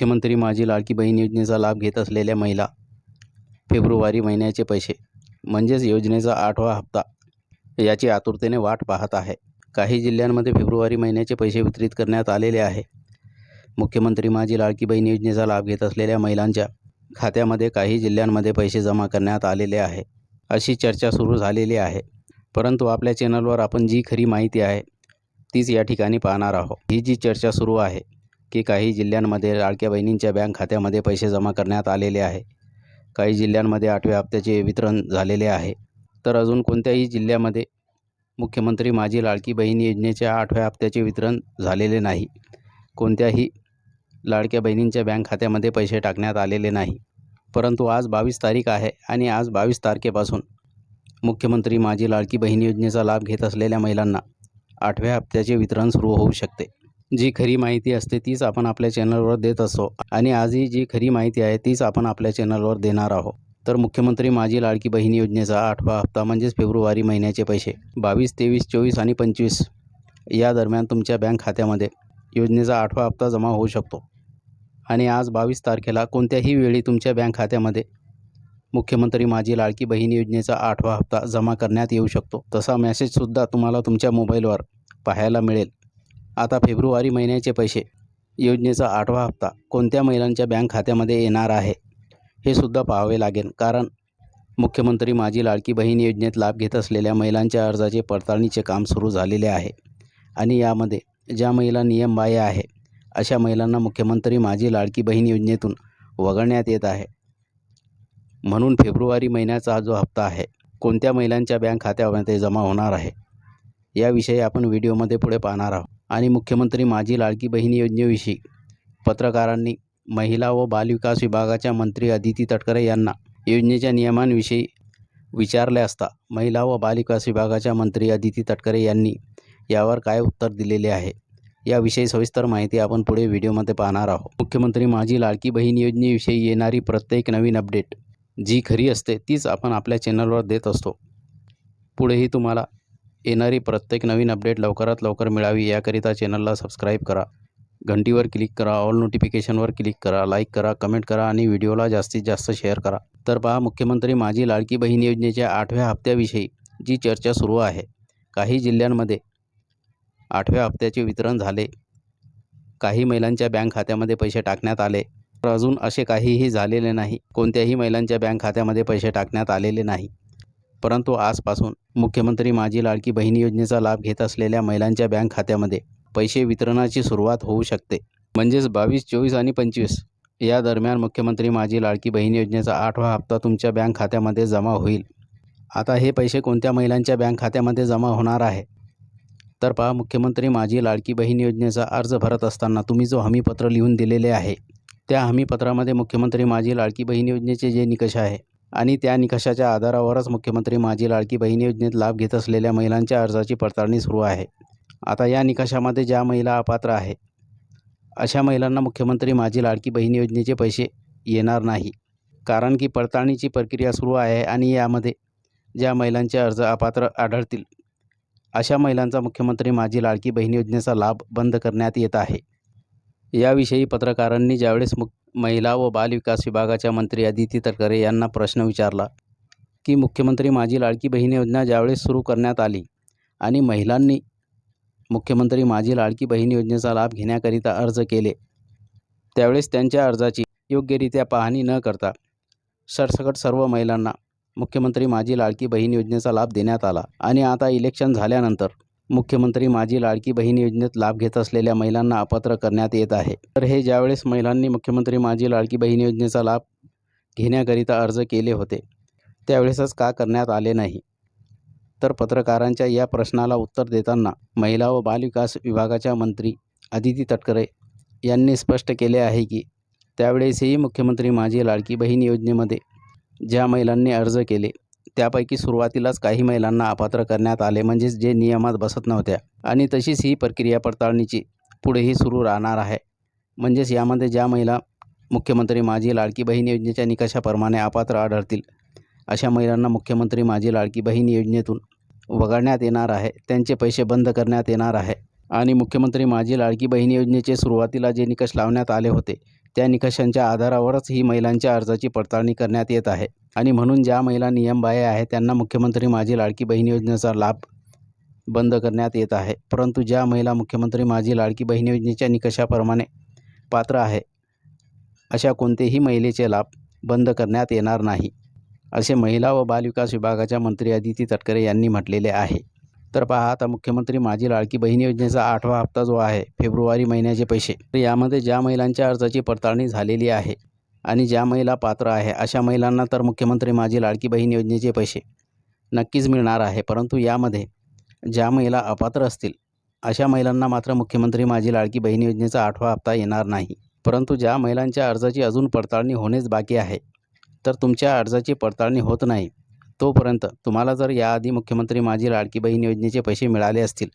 मुख्यमंत्री माझी लाडकी बहीण योजनेचा लाभ घेत असलेल्या महिला फेब्रुवारी महिन्याचे पैसे म्हणजेच योजनेचा आठवा हप्ता याची आतुरतेने वाट पाहत आहे. काही जिल्ह्यांमध्ये फेब्रुवारी महिन्याचे पैसे वितरित करण्यात आलेले आहे. मुख्यमंत्री माझी लाडकी बहीण योजनेचा लाभ घेत असलेल्या महिलांच्या खात्यामध्ये काही जिल्ह्यांमध्ये पैसे जमा करण्यात आलेले आहे अशी चर्चा सुरू झालेली आहे. परंतु आपल्या चॅनलवर आपण जी खरी माहिती आहे तीच या ठिकाणी पाहणार आहोत. ही जी चर्चा सुरू आहे की काही जिल्ह्यांमध्ये लाडक्या बहिणींच्या बँक खात्यामध्ये पैसे जमा करण्यात आलेले आहे. काही जिल्ह्यांमध्ये आठव्या हप्त्याचे वितरण झालेले आहे. तर अजून कोणत्याही जिल्ह्यामध्ये मुख्यमंत्री माझी लाडकी बहीण योजनेच्या आठव्या हप्त्याचे वितरण झालेले नाही. कोणत्याही लाडक्या बहिणींच्या बँक खात्यामध्ये पैसे टाकण्यात आलेले नाही. परंतु आज बावीस तारीख आहे आणि आज बावीस तारखेपासून मुख्यमंत्री माझी लाडकी बहीण योजनेचा लाभ घेत असलेल्या महिलांना आठव्या हप्त्याचे वितरण सुरू होऊ शकते. जी खरी माहिती असते तीच आपण आपल्या चॅनलवर देत असतो आणि आजही जी खरी माहिती आहे तीच आपण आपल्या चॅनलवर देणार आहोत. तर मुख्यमंत्री माझी लाडकी बहीण योजनेचा आठवा हप्ता म्हणजेच फेब्रुवारी महिन्याचे पैसे. बावीस तेवीस चोवीस आणि पंचवीस या दरम्यान तुमच्या बँक खात्यामध्ये योजनेचा आठवा हप्ता जमा होऊ शकतो. आणि आज बावीस तारखेला कोणत्याही वेळी तुमच्या बँक खात्यामध्ये मुख्यमंत्री माझी लाडकी बहीण योजनेचा आठवा हप्ता जमा करण्यात येऊ शकतो. तसा मेसेजसुद्धा तुम्हाला तुमच्या मोबाईलवर पाहायला मिळेल. आता फेब्रुवारी महिन्याचे पैसे. योजनेचा आठवा हप्ता कोणत्या महिलांच्या बँक खात्यामध्ये येणार आहे हे सुद्धा पाहावे लागेल. कारण मुख्यमंत्री माझी लाडकी बहीण योजनेत लाभ घेत असलेल्या महिलांच्या अर्जाचे पडताळणीचे काम सुरू झालेले आहे आणि यामध्ये ज्या महिला नियमबाह्य आहे अशा महिलांना मुख्यमंत्री माझी लाडकी बहीण योजनेतून वगळण्यात येत आहे. म्हणून फेब्रुवारी महिन्याचा हा जो हप्ता आहे कोणत्या महिलांच्या बँक खात्यामध्ये जमा होणार आहे याविषयी आपण व्हिडिओमध्ये पुढे पाहणार आहोत. आणि मुख्यमंत्री माझी लाडकी बहीण योजनेविषयी पत्रकारांनी महिला व बालविकास विभागाच्या मंत्री अदिती तटकरे यांना योजनेच्या नियमांविषयी विचारले असता महिला व बालविकास विभागाच्या मंत्री अदिती तटकरे यांनी यावर काय उत्तर दिलेले आहे? याविषयी सविस्तर माहिती आपण पुढे व्हिडिओमध्ये पाहणार आहोत. मुख्यमंत्री माझी लाडकी बहीण योजनेविषयी येणारी प्रत्येक नवीन अपडेट जी खरी असते तीच आपण आपल्या चॅनलवर देत असतो. पुढेही तुम्हाला येणारी प्रत्येक नवीन अपडेट लवकरात लवकर मिळावी याकरिता चॅनलला सबस्क्राईब करा. घंटीवर क्लिक करा ऑल नोटिफिकेशनवर क्लिक करा लाईक करा कमेंट करा आणि व्हिडिओला जास्तीत जास्त शेअर करा. तर पहा मुख्यमंत्री माझी लाडकी बहीण योजनेच्या आठव्या हप्त्याविषयी जी चर्चा सुरू आहे. काही जिल्ह्यांमध्ये आठव्या हप्त्याचे वितरण झाले. काही महिलांच्या बँक खात्यामध्ये पैसे टाकण्यात आले. तर अजून असे काहीही झालेले नाही. कोणत्याही महिलांच्या बँक खात्यामध्ये पैसे टाकण्यात आलेले नाही. परंतु आजपासून मुख्यमंत्री माझी लाडकी बहीण योजनेचा लाभ घेत असलेल्या महिलांच्या बँक खात्यामध्ये पैसे वितरणाची सुरुवात होऊ शकते. म्हणजेच बावीस चोवीस आणि पंचवीस. या दरम्यान मुख्यमंत्री माझी लाडकी बहीण योजनेचा आठवा हप्ता तुमच्या बँक खात्यामध्ये जमा होईल. आता हे पैसे कोणत्या महिलांच्या बँक खात्यामध्ये जमा होणार आहे? तर पहा मुख्यमंत्री माझी लाडकी बहीण योजनेचा अर्ज भरत असताना तुम्ही जो हमीपत्र लिहून दिलेले आहे त्या हमीपत्रामध्ये मुख्यमंत्री माझी लाडकी बहीण योजनेचे जे निकष आहे आणि त्या निकषाच्या आधारावरच मुख्यमंत्री माझी लाडकी बहीण योजनेत लाभ घेत असलेल्या महिलांच्या अर्जाची पडताळणी सुरू आहे. आता या निकषामध्ये ज्या महिला अपात्र आहे अशा महिलांना मुख्यमंत्री माझी लाडकी बहीण योजनेचे पैसे येणार नाही. कारण की पडताळणीची प्रक्रिया सुरू आहे आणि यामध्ये ज्या महिलांचे अर्ज अपात्र आढळतील अशा महिलांचा मुख्यमंत्री माझी लाडकी बहीण योजनेचा लाभ बंद करण्यात येत आहे. याविषयी पत्रकारांनी ज्यावेळेस मुख महिला व बालविकास विभागाच्या मंत्री अदिती तटकरे यांना प्रश्न विचारला की मुख्यमंत्री माझी लाडकी बहीण योजना ज्यावेळेस सुरू करण्यात आली आणि महिलांनी मुख्यमंत्री माझी लाडकी बहीण योजनेचा लाभ घेण्याकरिता अर्ज केले त्यावेळेस त्यांच्या अर्जाची योग्यरित्या पाहणी न करता सरसकट सर्व महिलांना मुख्यमंत्री माझी लाडकी बहीण योजनेचा लाभ देण्यात आला आणि आता इलेक्शन झाल्यानंतर मुख्यमंत्री माझी लाडकी बहीण योजनेत लाभ घेत असलेल्या महिलांना अपात्र करण्यात येत आहे. तर हे ज्यावेळेस महिलांनी मुख्यमंत्री माझी लाडकी बहीण योजनेचा लाभ घेण्याकरिता अर्ज केले होते त्यावेळेसच का करण्यात आले नाही? तर पत्रकारांच्या या प्रश्नाला उत्तर देताना महिला व बालविकास विभागाच्या मंत्री अदिती तटकरे यांनी स्पष्ट केले आहे की त्यावेळेसही मुख्यमंत्री माझी लाडकी बहीण योजनेमध्ये ज्या महिलांनी अर्ज केले त्यापैकी सुरुवातीलाच काही महिलांना अपात्र करण्यात आले म्हणजेच जे नियमात बसत नव्हत्या. आणि तशीच ही प्रक्रिया पडताळणीची पुढेही सुरू राहणार आहे. म्हणजेच यामध्ये ज्या महिला मुख्यमंत्री माझी लाडकी बहीण योजनेच्या निकषाप्रमाणे अपात्र आढळतील अशा महिलांना मुख्यमंत्री माझी लाडकी बहीण योजनेतून वगळण्यात येणार आहे त्यांचे पैसे बंद करण्यात येणार आहे. आणि मुख्यमंत्री माझी लाडकी बहीण योजनेचे सुरुवातीला जे निकष लावण्यात आले होते त्या निकषांच्या आधारावरच ही महिलांच्या अर्जाची पडताळणी करण्यात येत आहे. आणि म्हणून ज्या महिला नियमबाह्य आहे त्यांना मुख्यमंत्री माझी लाडकी बहीण योजनेचा लाभ बंद करण्यात येत आहे. परंतु ज्या महिला मुख्यमंत्री माझी लाडकी बहीण योजनेच्या निकषाप्रमाणे पात्र आहे अशा कोणतेही महिलेचे लाभ बंद करण्यात येणार नाही असे महिला व बालविकास विभागाच्या मंत्री अदिती तटकरे यांनी म्हटलेले आहे. तर पहा आता मुख्यमंत्री माझी लाडकी बहीण योजनेचा आठवा हप्ता जो आहे फेब्रुवारी महिन्याचे पैसे. तर यामध्ये ज्या महिलांच्या अर्जाची पडताळणी झालेली आहे आणि ज्या महिला पात्र आहे अशा महिलांना तर मुख्यमंत्री माझी लाडकी बहीण योजनेचे पैसे नक्कीच मिळणार आहे. परंतु यामध्ये ज्या महिला अपात्र असतील अशा महिलांना मात्र मुख्यमंत्री माझी लाडकी बहीण योजनेचा आठवा हप्ता येणार नाही. परंतु ज्या महिलांच्या अर्जाची अजून पडताळणी होणेच बाकी आहे तर तुमच्या अर्जाची पडताळणी होत नाही. तोपर्यंत तुम्हाला जर याआधी मुख्यमंत्री माझी लाडकी बहीण योजनेचे पैसे मिळाले असतील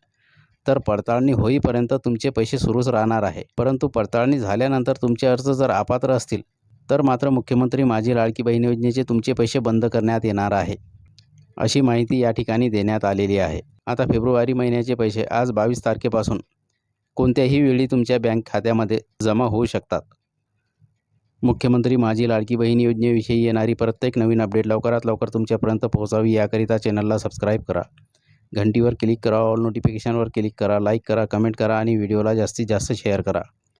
तर पडताळणी होईपर्यंत तुमचे पैसे सुरूच राहणार आहे. परंतु पडताळणी झाल्यानंतर तुमचे अर्ज जर अपात्र असतील तर मात्र मुख्यमंत्री माझी लाडकी बहीण योजनेचे तुमचे पैसे बंद करण्यात येणार आहे अशी माहिती या ठिकाणी देण्यात आलेली आहे. आता फेब्रुवारी महिन्याचे पैसे आज बावीस तारखेपासून कोणत्याही वेळी तुमच्या बँक खात्यामध्ये जमा होऊ शकतात. मुख्यमंत्री माझी लाडकी बहीण योजनेविषयी येणारी प्रत्येक नवीन अपडेट लवकरात लवकर तुमच्यापर्यंत पोहोचावी याकरिता चॅनलला सबस्क्राईब करा. घंटीवर क्लिक करा ऑल नोटिफिकेशनवर क्लिक करा लाईक करा कमेंट करा आणि व्हिडिओला जास्तीत जास्त शेअर करा.